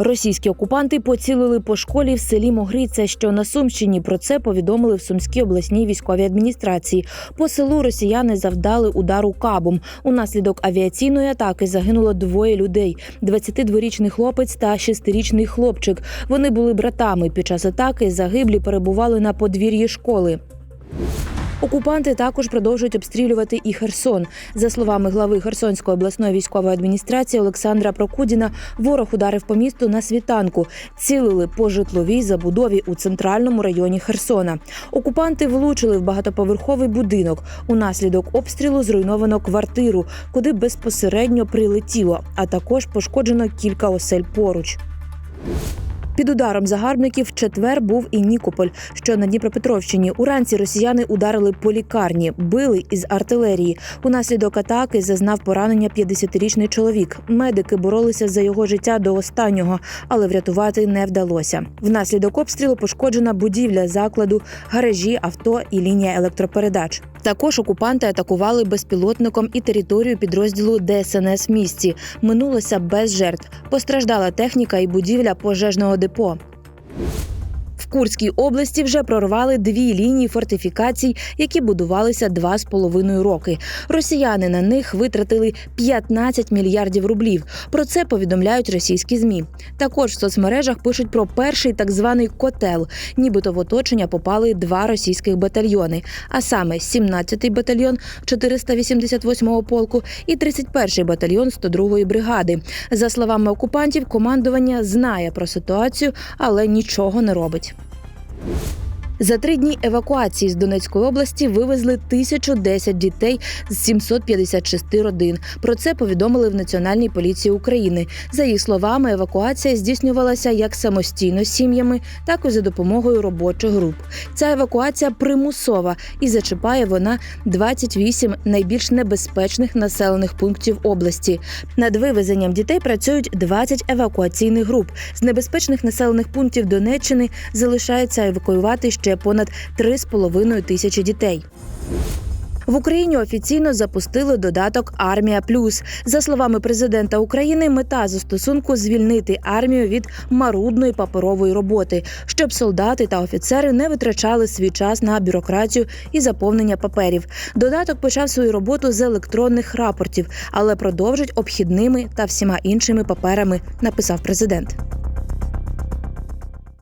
Російські окупанти поцілили по школі в селі Могриця, що на Сумщині. Про це повідомили в Сумській обласній військовій адміністрації. По селу росіяни завдали удару кабом. Унаслідок авіаційної атаки загинуло двоє людей: – 22-річний хлопець та 6-річний хлопчик. Вони були братами. Під час атаки загиблі перебували на подвір'ї школи. Окупанти також продовжують обстрілювати і Херсон. За словами глави Херсонської обласної військової адміністрації Олександра Прокудіна, ворог ударив по місту на світанку, цілили по житловій забудові у центральному районі Херсона. Окупанти влучили в багатоповерховий будинок. Унаслідок обстрілу зруйновано квартиру, куди безпосередньо прилетіло, а також пошкоджено кілька осель поруч. Під ударом загарбників четвер був і Нікополь, що на Дніпропетровщині. Уранці росіяни ударили по лікарні, били із артилерії. Унаслідок атаки зазнав поранення 50-річний чоловік. Медики боролися за його життя до останнього, але врятувати не вдалося. Внаслідок обстрілу пошкоджена будівля закладу, гаражі, авто і лінія електропередач. Також окупанти атакували безпілотником і територію підрозділу ДСНС в місті. Минулося без жертв. Постраждала техніка і будівля пожежного депо. Курській області вже прорвали дві лінії фортифікацій, які будувалися два з половиною роки. Росіяни на них витратили 15 мільярдів рублів. Про це повідомляють російські змі. Також в соцмережах пишуть про перший так званий котел. Нібито в оточення попали два російських батальйони, а саме 17-й батальйон 488-го полку і 31-й батальйон 102-ї бригади. За словами окупантів, командування знає про ситуацію, але нічого не робить. you За три дні евакуації з Донецької області вивезли 1010 дітей з 756 родин. Про це повідомили в Національній поліції України. За їх словами, евакуація здійснювалася як самостійно сім'ями, так і за допомогою робочих груп. Ця евакуація примусова і зачіпає вона 28 найбільш небезпечних населених пунктів області. Над вивезенням дітей працюють 20 евакуаційних груп. З небезпечних населених пунктів Донеччини залишається евакуювати ще понад 3,5 тисячі дітей. В Україні офіційно запустили додаток Армія Плюс. За словами президента України, мета застосунку звільнити армію від марудної паперової роботи, щоб солдати та офіцери не витрачали свій час на бюрократію і заповнення паперів. Додаток почав свою роботу з електронних рапортів, але продовжить обхідними та всіма іншими паперами, написав президент.